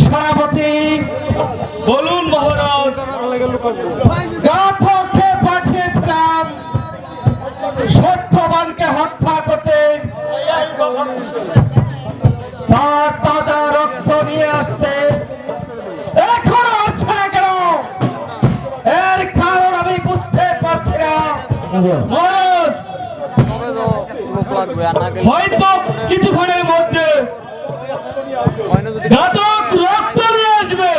সেনাপতি বলুন মহারাজ। গাথকে পাঠিয়েছিলাম সত্যবানকে হত্যা করতে। তার তাজা রক্ত নিয়ে আসতে। এখনও আসছে না কেন? এর কারণ আমি বুঝতে পারছি না। মহারাজ হয়তো কিছুক্ষণের মধ্যে ঘাতক রক্ত নিয়ে আসবে।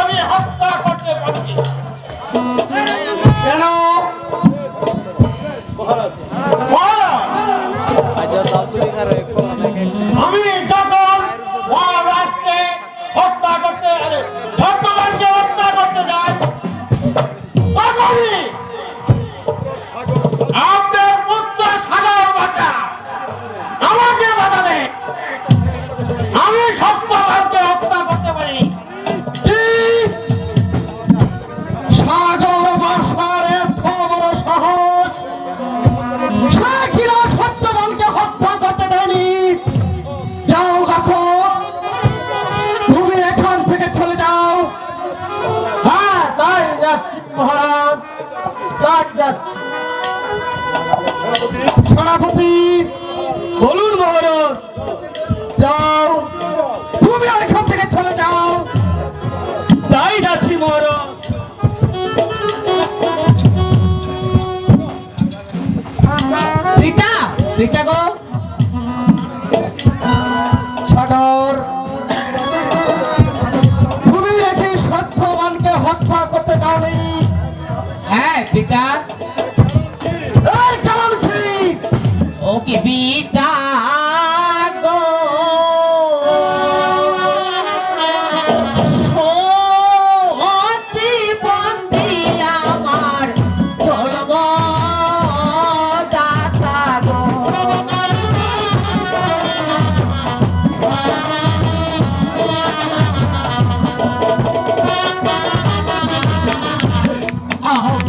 আমি হত্যা করতে পারছি কেন? আমি সেনাপতি বলুন মহারাজ। যাও। তুমি এখান থেকে চলে যাও। তাই যাচ্ছি মহারাজ। গো। সাগর। তুমি নাকি সত্যবানকে হত্যা করতে হ্যাঁ পিতা আমার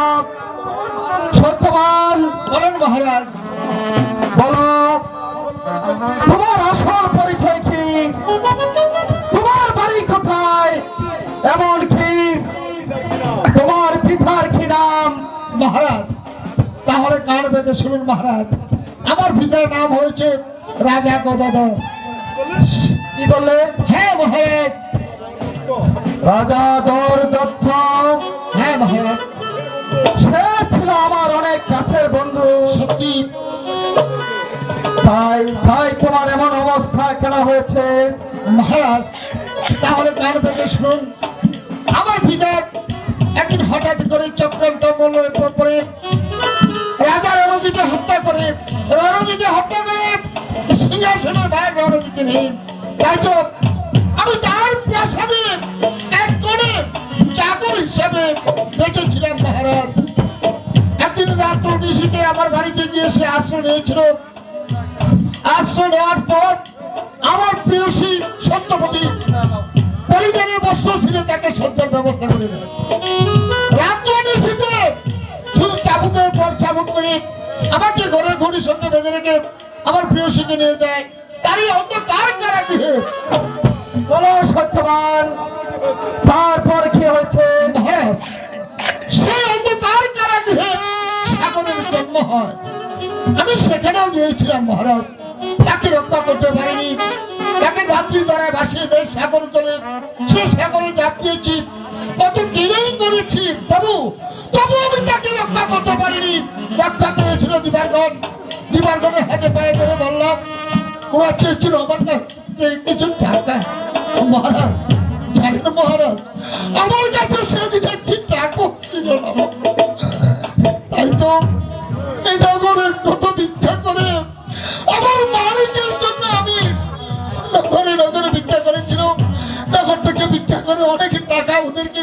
পারছি সত্যবান বলেন মহারাজ। বলো তোমার আসল পরিচয় কি? তোমার বাড়ি কোথায়? এমন কি? তোমার পিতার কি নাম? মহারাজ তাহলে কার বেঁধে শুনুন মহারাজ। আমার পিতার নাম হয়েছে রাজা গদাধর। কি বললে? হ্যাঁ মহারাজ। রাজা দর দত্ত। হ্যাঁ মহারাজ। সে ছিল আমার অনেক কাছের বন্ধু। সত্যি? তাই তাই তোমার এমন অবস্থা কেন হয়েছে? মহারাজ তাহলে কার পেটে শুনুন। আমার পিতার একদিন হঠাৎ করে চক্রান্ত মূল্যের পরে রাজা রণজিকে হত্যা করে রণজিকে হত্যা করে সিংহাসনের ভাই রণজিকে নেই নিয়েছিল আশ্রয় নেওয়ার পর আমার প্রিয়সী সত্যপতি পরিবারের বস্ত্র ছিল তাকে সজ্জার ব্যবস্থা করে দেয় রাত্র নিশীতে শুধু চাবুকের পর চাবুক করে আমাকে ঘরের ঘড়ির সঙ্গে বেঁধে রেখে আমার প্রিয়সীকে নিয়ে যায়। তারই অন্ধকার কারাগৃহে বলো সত্যবান তারপর কি হয়েছে? সেই অন্ধকার কারাগৃহে ঠাকুরের জন্ম হয়। আমি সেখানেও গিয়েছিলাম মহারাজ। তাকে রক্ষা করতে পারিনি। তাকে রাত্রি দ্বারা ভাসিয়ে দেয় সাগর চলে সে সাগরে চাপ দিয়েছি। কত কিনেই করেছি তবু তবু আমি তাকে রক্ষা করতে পারিনি। রক্ষা করেছিল দিবারগণ। দিবারগণের হাতে পায়ে ধরে বললাম, ওরা চেয়েছিল আমার কাছে কিছু টাকা। মহারাজ, জানেন মহারাজ, আমার কাছে সেদিন একটি টাকা ছিল না? তাই তো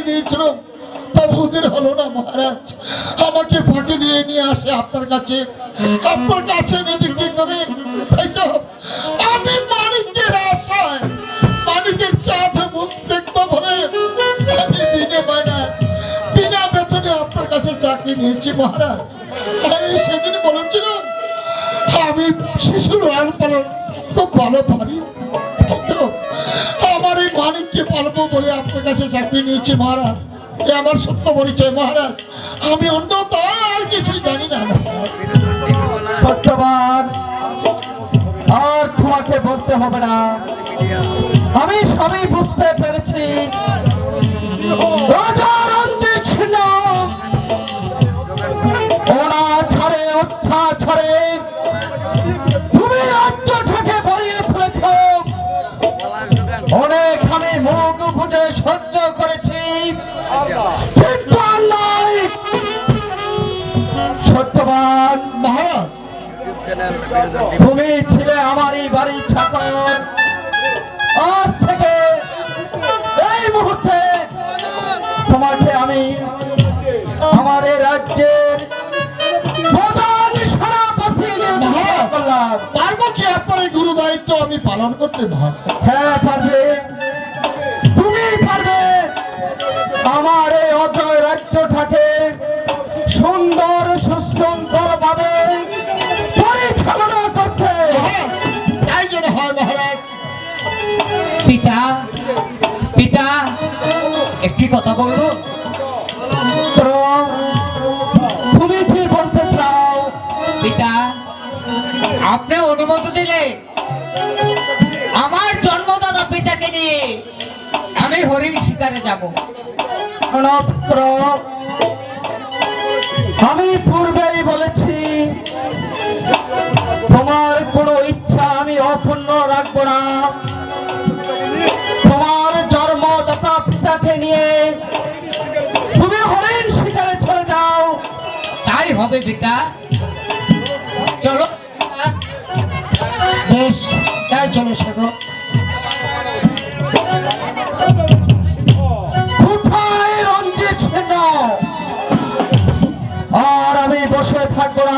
দিয়েছিল হলো না, মহারাজ। আমাকে ফাঁকি দিয়ে নিয়ে আসে আপনার কাছে। আপনার কাছে বিক্রি করে? আমি চাঁদে চাকরি নিয়েছি, মহারাজ। আমি সেদিন বলেছিলাম, আমি শিশু লালন পালন খুব ভালো পারি। মানিককে পালবো বলে আপনার কাছে চাকরি নিয়েছি মহারাজ। এ আমার সত্য পরিচয়, মহারাজ। আমি অন্য তা আর কিছুই জানি না। সত্যবান, আর তোমাকে বলতে হবে না। আমি সবই বুঝতে পেরেছি। ছিল অনাচারে অত্যাচারে তুমি তুমি ছিলে আমারই বাড়ির ছাকর আজ থেকে এই মুহূর্তে তোমাকে আমি আমার এই রাজ্যের প্রধান সেনাপতি নিয়োজিত করলাম। পারব কি আপনার এই গুরু দায়িত্ব আমি পালন করতে হ্যাঁ পারবে। তুমি পারবে। আমার এই অজয় রাজ্যটাকে আপনি অনুমতি দিলে আমার জন্মদাতা পিতাকে নিয়ে আমি হরিণ শিকারে যাব। আমি পূর্বেই বলেছি, তোমার কোনো ইচ্ছা আমি অপূর্ণ রাখব না। তোমার জন্মদাতা পিতাকে নিয়ে তুমি হরিণ শিকারে চলে যাও। তাই হবে, পিতা। চলো সাগর। কোথায় রঞ্জিত সিংহ আর আমি বসে থাকব না।